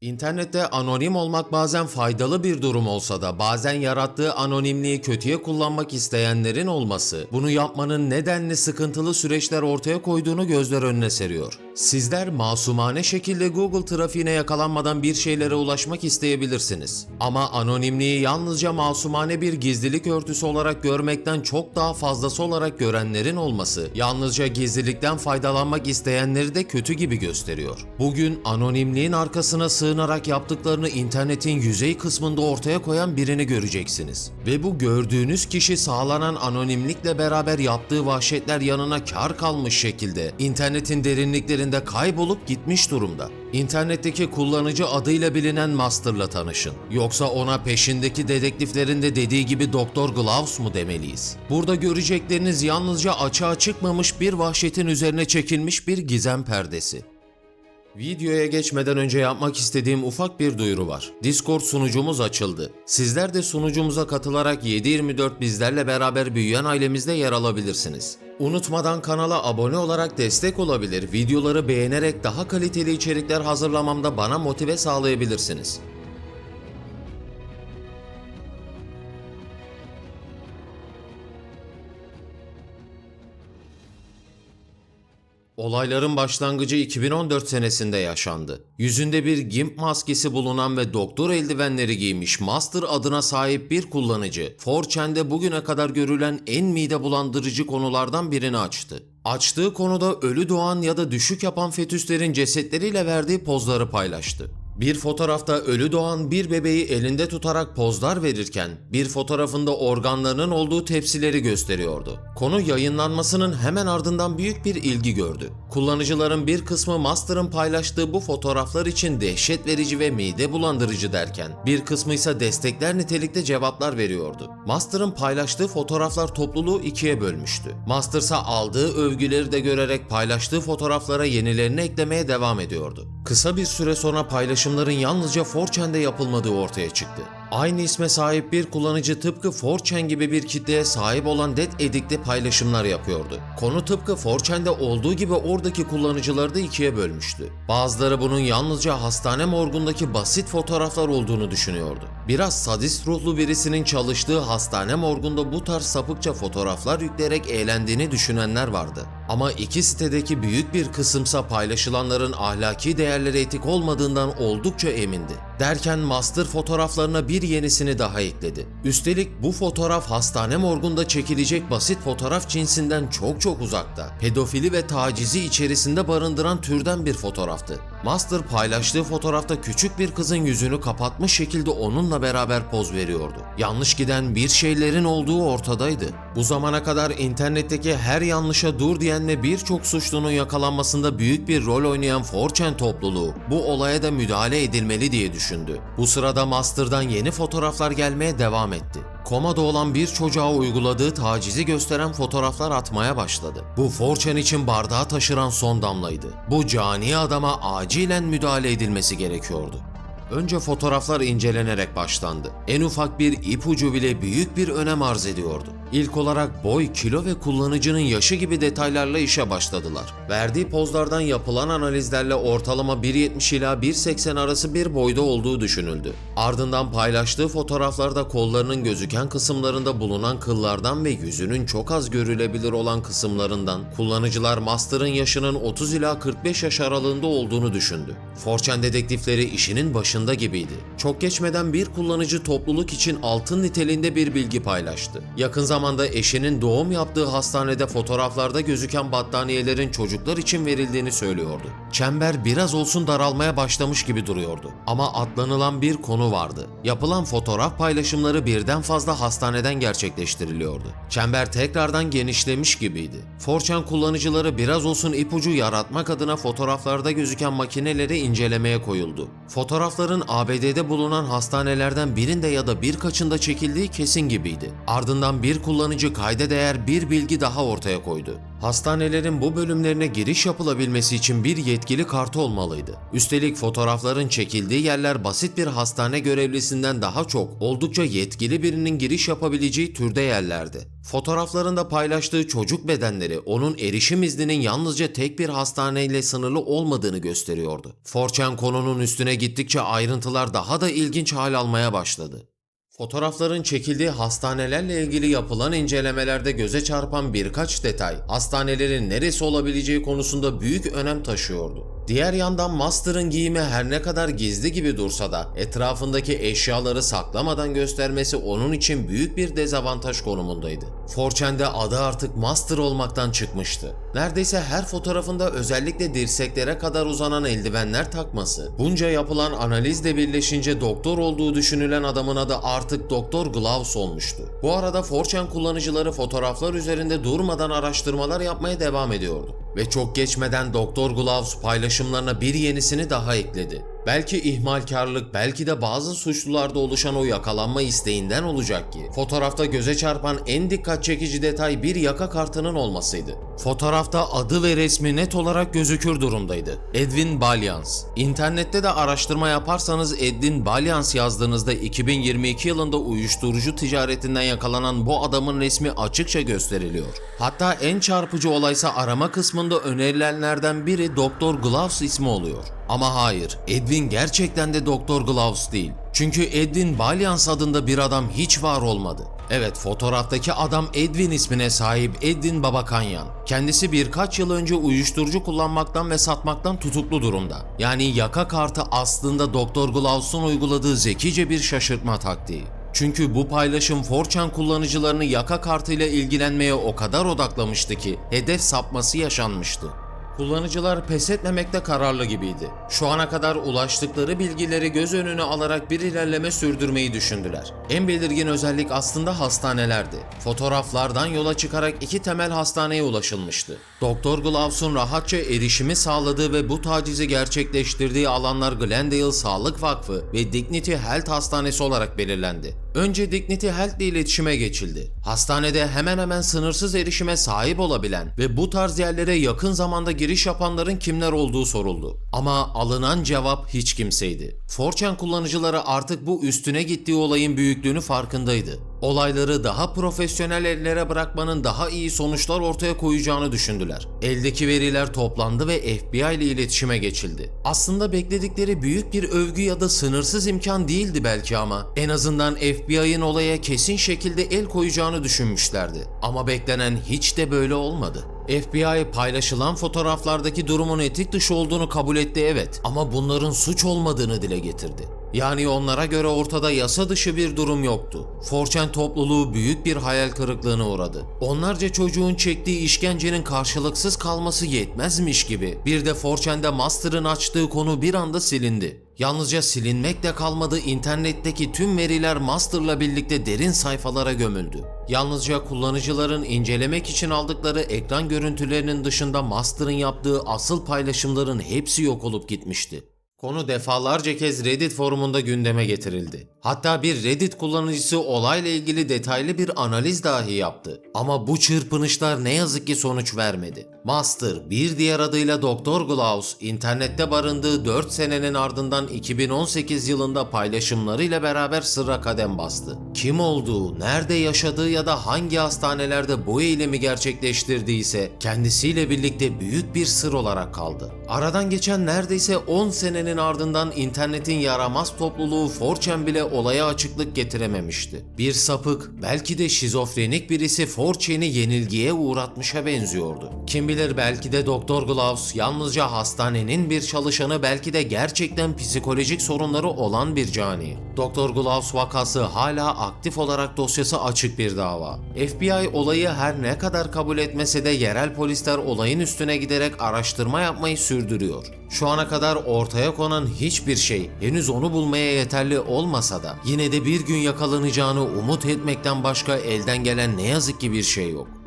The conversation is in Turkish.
İnternette anonim olmak bazen faydalı bir durum olsa da bazen yarattığı anonimliği kötüye kullanmak isteyenlerin olması bunu yapmanın nedenli sıkıntılı süreçler ortaya koyduğunu gözler önüne seriyor. Sizler masumane şekilde Google trafiğine yakalanmadan bir şeylere ulaşmak isteyebilirsiniz. Ama anonimliği yalnızca masumane bir gizlilik örtüsü olarak görmekten çok daha fazlası olarak görenlerin olması yalnızca gizlilikten faydalanmak isteyenleri de kötü gibi gösteriyor. Bugün anonimliğin arkasına sığınarak yaptıklarını internetin yüzey kısmında ortaya koyan birini göreceksiniz. Ve bu gördüğünüz kişi sağlanan anonimlikle beraber yaptığı vahşetler yanına kar kalmış şekilde internetin derinliklerinde kaybolup gitmiş durumda. İnternetteki kullanıcı adıyla bilinen Master'la tanışın. Yoksa ona peşindeki dedektiflerin de dediği gibi Doktor Gloves mu demeliyiz? Burada görecekleriniz yalnızca açığa çıkmamış bir vahşetin üzerine çekilmiş bir gizem perdesi. Videoya geçmeden önce yapmak istediğim ufak bir duyuru var. Discord sunucumuz açıldı. Sizler de sunucumuza katılarak 7/24 bizlerle beraber büyüyen ailemizde yer alabilirsiniz. Unutmadan kanala abone olarak destek olabilir, videoları beğenerek daha kaliteli içerikler hazırlamamda bana motive sağlayabilirsiniz. Olayların başlangıcı 2014 senesinde yaşandı. Yüzünde bir GIMP maskesi bulunan ve doktor eldivenleri giymiş Master adına sahip bir kullanıcı, 4chan'de bugüne kadar görülen en mide bulandırıcı konulardan birini açtı. Açtığı konuda ölü doğan ya da düşük yapan fetüslerin cesetleriyle verdiği pozları paylaştı. Bir fotoğrafta ölü doğan bir bebeği elinde tutarak pozlar verirken bir fotoğrafında organlarının olduğu tepsileri gösteriyordu. Konu yayınlanmasının hemen ardından büyük bir ilgi gördü. Kullanıcıların bir kısmı Master'ın paylaştığı bu fotoğraflar için dehşet verici ve mide bulandırıcı derken bir kısmı ise destekler nitelikte cevaplar veriyordu. Master'ın paylaştığı fotoğraflar topluluğu ikiye bölmüştü. Master ise aldığı övgüleri de görerek paylaştığı fotoğraflara yenilerini eklemeye devam ediyordu. Kısa bir süre sonra paylaşımların yalnızca 4chan'de yapılmadığı ortaya çıktı. Aynı isme sahip bir kullanıcı tıpkı 4chan gibi bir kitleye sahip olan Dead Addict'te paylaşımlar yapıyordu. Konu tıpkı 4chan'de olduğu gibi oradaki kullanıcıları da ikiye bölmüştü. Bazıları bunun yalnızca hastane morgundaki basit fotoğraflar olduğunu düşünüyordu. Biraz sadist ruhlu birisinin çalıştığı hastane morgunda bu tarz sapıkça fotoğraflar yükleyerek eğlendiğini düşünenler vardı. Ama iki sitedeki büyük bir kısımsa paylaşılanların ahlaki değerleri etik olmadığından oldukça emindi. Derken master fotoğraflarına bir yenisini daha ekledi. Üstelik bu fotoğraf hastane morgunda çekilecek basit fotoğraf cinsinden çok çok uzakta. Pedofili ve tacizi içerisinde barındıran türden bir fotoğraftı. Master paylaştığı fotoğrafta küçük bir kızın yüzünü kapatmış şekilde onunla beraber poz veriyordu. Yanlış giden bir şeylerin olduğu ortadaydı. Bu zamana kadar internetteki her yanlışa dur diyen ve birçok suçlunun yakalanmasında büyük bir rol oynayan 4chan topluluğu bu olaya da müdahale edilmeli diye düşündü. Bu sırada Master'dan yeni fotoğraflar gelmeye devam etti. Komada olan bir çocuğa uyguladığı tacizi gösteren fotoğraflar atmaya başladı. Bu 4chan için bardağı taşıran son damlaydı. Bu cani adama acilen müdahale edilmesi gerekiyordu. Önce fotoğraflar incelenerek başlandı. En ufak bir ipucu bile büyük bir önem arz ediyordu. İlk olarak boy, kilo ve kullanıcının yaşı gibi detaylarla işe başladılar. Verdiği pozlardan yapılan analizlerle ortalama 1.70 ila 1.80 arası bir boyda olduğu düşünüldü. Ardından paylaştığı fotoğraflarda kollarının gözüken kısımlarında bulunan kıllardan ve yüzünün çok az görülebilir olan kısımlarından kullanıcılar Master'ın yaşının 30 ila 45 yaş aralığında olduğunu düşündü. 4chan dedektifleri işinin başında gibiydi. Çok geçmeden bir kullanıcı topluluk için altın niteliğinde bir bilgi paylaştı. Yakın zamanda eşinin doğum yaptığı hastanede fotoğraflarda gözüken battaniyelerin çocuklar için verildiğini söylüyordu. Çember biraz olsun daralmaya başlamış gibi duruyordu. Ama atlanılan bir konu vardı. Yapılan fotoğraf paylaşımları birden fazla hastaneden gerçekleştiriliyordu. Çember tekrardan genişlemiş gibiydi. 4chan kullanıcıları biraz olsun ipucu yaratmak adına fotoğraflarda gözüken makineleri incelemeye koyuldu. Fotoğrafların ABD'de bulunan hastanelerden birinde ya da birkaçında çekildiği kesin gibiydi. Ardından bir kullanıcı kayda değer bir bilgi daha ortaya koydu. Hastanelerin bu bölümlerine giriş yapılabilmesi için bir yetkili kartı olmalıydı. Üstelik fotoğrafların çekildiği yerler basit bir hastane görevlisinden daha çok oldukça yetkili birinin giriş yapabileceği türde yerlerdi. Fotoğraflarında paylaştığı çocuk bedenleri onun erişim izninin yalnızca tek bir hastaneyle sınırlı olmadığını gösteriyordu. Forçen konunun üstüne gittikçe ayrıntılar daha da ilginç hal almaya başladı. Fotoğrafların çekildiği hastanelerle ilgili yapılan incelemelerde göze çarpan birkaç detay, hastanelerin neresi olabileceği konusunda büyük önem taşıyordu. Diğer yandan Master'ın giyimi her ne kadar gizli gibi dursa da etrafındaki eşyaları saklamadan göstermesi onun için büyük bir dezavantaj konumundaydı. Forçen'de adı artık Master olmaktan çıkmıştı. Neredeyse her fotoğrafında özellikle dirseklere kadar uzanan eldivenler takması, bunca yapılan analizle birleşince doktor olduğu düşünülen adamın adı artık Doktor Gloves olmuştu. Bu arada Forçen kullanıcıları fotoğraflar üzerinde durmadan araştırmalar yapmaya devam ediyordu. Ve çok geçmeden Doktor Gloves paylaşımlarına bir yenisini daha ekledi. Belki ihmalkarlık, belki de bazı suçlularda oluşan o yakalanma isteğinden olacak ki, fotoğrafta göze çarpan en dikkat çekici detay bir yaka kartının olmasıydı. Fotoğrafta adı ve resmi net olarak gözükür durumdaydı. Edwin Balyans. İnternette de araştırma yaparsanız Edwin Balyans yazdığınızda 2022 yılında uyuşturucu ticaretinden yakalanan bu adamın resmi açıkça gösteriliyor. Hatta en çarpıcı olaysa arama kısmında önerilenlerden biri Doktor Gloves ismi oluyor. Ama hayır, Edwin gerçekten de Doktor Gloves değil. Çünkü Edwin Balyans adında bir adam hiç var olmadı. Evet, fotoğraftaki adam Edwin ismine sahip Edwin Babakanyan. Kendisi birkaç yıl önce uyuşturucu kullanmaktan ve satmaktan tutuklu durumda. Yani yaka kartı aslında Doktor Gloves'un uyguladığı zekice bir şaşırtma taktiği. Çünkü bu paylaşım 4chan kullanıcılarını yaka kartıyla ilgilenmeye o kadar odaklamıştı ki hedef sapması yaşanmıştı. Kullanıcılar pes etmemekte kararlı gibiydi. Şu ana kadar ulaştıkları bilgileri göz önüne alarak bir ilerleme sürdürmeyi düşündüler. En belirgin özellik aslında hastanelerdi. Fotoğraflardan yola çıkarak iki temel hastaneye ulaşılmıştı. Doktor Gloves'un rahatça erişimi sağladığı ve bu tacizi gerçekleştirdiği alanlar Glendale Sağlık Vakfı ve Dignity Health Hastanesi olarak belirlendi. Önce Dignity Health ile iletişime geçildi. Hastanede hemen hemen sınırsız erişime sahip olabilen ve bu tarz yerlere yakın zamanda giriş yapanların kimler olduğu soruldu. Ama alınan cevap hiç kimseydi. 4chan kullanıcıları artık bu üstüne gittiği olayın büyüklüğünü farkındaydı. Olayları daha profesyonel ellere bırakmanın daha iyi sonuçlar ortaya koyacağını düşündüler. Eldeki veriler toplandı ve FBI ile iletişime geçildi. Aslında bekledikleri büyük bir övgü ya da sınırsız imkan değildi belki ama en azından FBI'ın olaya kesin şekilde el koyacağını düşünmüşlerdi. Ama beklenen hiç de böyle olmadı. FBI paylaşılan fotoğraflardaki durumun etik dışı olduğunu kabul etti evet ama bunların suç olmadığını dile getirdi. Yani onlara göre ortada yasa dışı bir durum yoktu. Forçen topluluğu büyük bir hayal kırıklığına uğradı. Onlarca çocuğun çektiği işkencenin karşılıksız kalması yetmezmiş gibi bir de Forçen'de Master'ın açtığı konu bir anda silindi. Yalnızca silinmekle kalmadı internetteki tüm veriler Master'la birlikte derin sayfalara gömüldü. Yalnızca kullanıcıların incelemek için aldıkları ekran görüntülerinin dışında Master'ın yaptığı asıl paylaşımların hepsi yok olup gitmişti. Konu defalarca kez Reddit forumunda gündeme getirildi. Hatta bir Reddit kullanıcısı olayla ilgili detaylı bir analiz dahi yaptı. Ama bu çırpınışlar ne yazık ki sonuç vermedi. Master, bir diğer adıyla Doktor Gloves, internette barındığı 4 senenin ardından 2018 yılında paylaşımlarıyla beraber sırra kadem bastı. Kim olduğu, nerede yaşadığı ya da hangi hastanelerde bu eylemi gerçekleştirdiyse kendisiyle birlikte büyük bir sır olarak kaldı. Aradan geçen neredeyse 10 senenin ardından internetin yaramaz topluluğu 4chan bile olaya açıklık getirememişti. Bir sapık, belki de şizofrenik birisi 4chan'i yenilgiye uğratmışa benziyordu. Kim bilir belki de Doktor Gloves yalnızca hastanenin bir çalışanı belki de gerçekten psikolojik sorunları olan bir cani. Doktor Gloves vakası hala aktif olarak dosyası açık bir dava. FBI olayı her ne kadar kabul etmese de yerel polisler olayın üstüne giderek araştırma yapmayı sürdürüyor. Şu ana kadar ortaya konan hiçbir şey henüz onu bulmaya yeterli olmasa da yine de bir gün yakalanacağını umut etmekten başka elden gelen ne yazık ki bir şey yok.